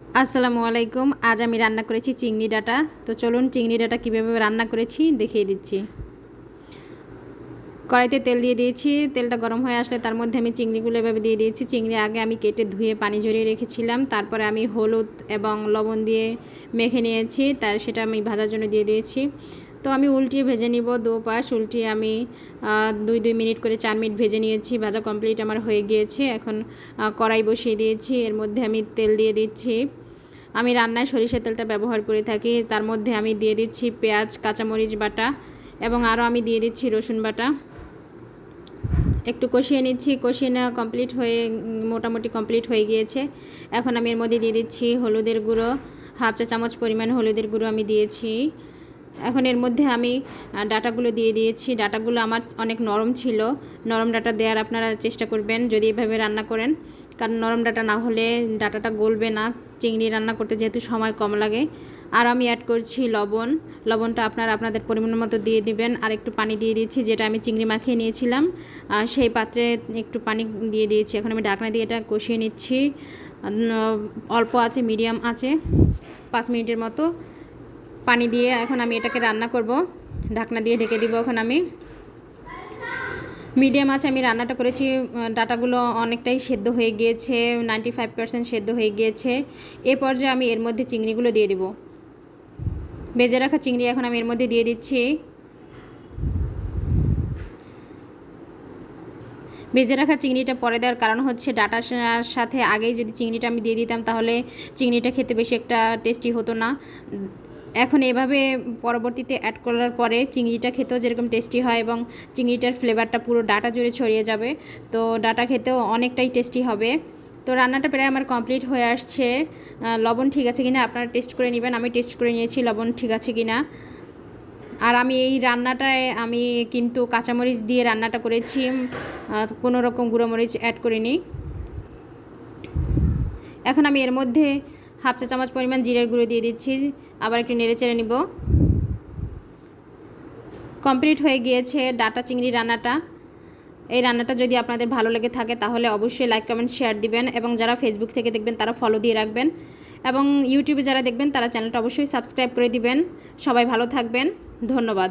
আসসালামু আলাইকুম। আজ আমি রান্না করেছি চিংড়ি ডাটা। তো চলুন চিংড়ি ডাটা কীভাবে রান্না করেছি দেখিয়ে দিচ্ছি। কড়াইতে তেল দিয়ে দিয়েছি। তেলটা গরম হয়ে আসলে তার মধ্যে আমি চিংড়িগুলো এভাবে দিয়ে দিয়েছি। চিংড়ি আগে আমি কেটে ধুয়ে পানি ঝরিয়ে রেখেছিলাম। তারপরে আমি হলুদ এবং লবণ দিয়ে মেখে নিয়েছি। তার সেটা আমি ভাজার জন্য দিয়ে দিয়েছি। তো আমি উল্টিয়ে ভেজে নিব দু পাশ, উল্টিয়ে আমি দুই দুই মিনিট করে চার মিনিট ভেজে নিয়েছি, ভাজা কমপ্লিট আমার হয়ে গিয়েছে। এখন কড়াই বসিয়ে দিয়েছি, এর মধ্যে আমি তেল দিয়ে দিচ্ছি। আমি রান্নায় সরিষার তেলটা ব্যবহার করে থাকি, তার মধ্যে আমি দিয়ে দিচ্ছি পেঁয়াজ, কাঁচামরিচ বাটা এবং আরও আমি দিয়ে দিচ্ছি রসুন বাটা। একটু কষিয়ে নিচ্ছি, কষিয়ে নেওয়া কমপ্লিট হয়ে, মোটামুটি কমপ্লিট হয়ে গিয়েছে। এখন আমি এর মধ্যে দিয়ে দিচ্ছি হলুদের গুঁড়ো, হাফ চা চামচ পরিমাণ হলুদের গুঁড়ো আমি দিয়েছি। এখন এর মধ্যে আমি ডাটাগুলো দিয়ে দিয়েছি। ডাটাগুলো আমার অনেক নরম ছিল। নরম ডাটা দেওয়ার আপনারা চেষ্টা করবেন যদি এভাবে রান্না করেন। কারণ নরম ডাটা না হলে ডাটাটা গলবে না। চিংড়ি রান্না করতে যেহেতু সময় কম লাগে। আর আমি অ্যাড করছি লবণ। লবণটা আপনারা আপনাদের পরিমাণ মতো দিয়ে দিবেন। আর একটু পানি দিয়ে দিচ্ছি যেটা আমি চিংড়ি মাখিয়ে নিয়েছিলাম। সেই পাত্রে একটু পানি দিয়ে দিয়েছি। এখন আমি ঢাকনা দিয়ে এটা কষিয়ে নিচ্ছি। অল্প আছে, মিডিয়াম আছে। পাঁচ মিনিটের মতো পানি দিয়ে এখন আমি এটাকে রান্না করব। ঢাকনা দিয়ে ঢেকে দিব এখন আমি। মিডিয়াম আছে, আমি রান্নাটা করেছি। ডাটাগুলো অনেকটাই সেদ্ধ হয়ে গিয়েছে, নাইনটি ফাইভ পার্সেন্ট সেদ্ধ হয়ে গিয়েছে। এ পর্যায়ে আমি এর মধ্যে চিংড়িগুলো দিয়ে দিব। বেজে রাখা চিংড়ি এখন আমি এর মধ্যে দিয়ে দিচ্ছি। ভেজে রাখা চিংড়িটা পরে দেওয়ার কারণ হচ্ছে ডাটার সাথে আগেই যদি চিংড়িটা আমি দিয়ে দিতাম, তাহলে চিংড়িটা খেতে বেশি একটা টেস্টি হতো না। এখন এভাবে পরবর্তীতে অ্যাড করার পরে চিংড়িটা খেতেও যেরকম টেস্টি হয় এবং চিংড়িটার ফ্লেভারটা পুরো ডাটা জুড়ে ছড়িয়ে যাবে, তো ডাটা খেতেও অনেকটাই টেস্টি হবে। তো রান্নাটা প্রায় আমার কমপ্লিট হয়ে আসছে। লবণ ঠিক আছে কিনা আপনারা টেস্ট করে নেবেন, আমি টেস্ট করে নিয়েছি লবণ ঠিক আছে কিনা। আর আমি এই রান্নাটায় আমি কিন্তু কাঁচামরিচ দিয়ে রান্নাটা করেছি কোনো রকম গুঁড়োমরিচ অ্যাড করিনি। এখন আমি এর মধ্যে হাফ চা চামচ পরিমাণ জিরের গুঁড়ো দিয়ে দিচ্ছি। আবার একটু নেড়ে চেড়ে নিব। কমপ্লিট হয়ে গিয়েছে ডাটা চিংড়ি রান্নাটা। এই রান্নাটা যদি আপনাদের ভালো লেগে থাকে তাহলে অবশ্যই লাইক, কমেন্ট, শেয়ার দিবেন এবং যারা ফেসবুক থেকে দেখবেন তারা ফলো দিয়ে রাখবেন। এবং ইউটিউবে যারা দেখবেন তারা চ্যানেলটা অবশ্যই সাবস্ক্রাইব করে দিবেন। সবাই ভালো থাকবেন। ধন্যবাদ।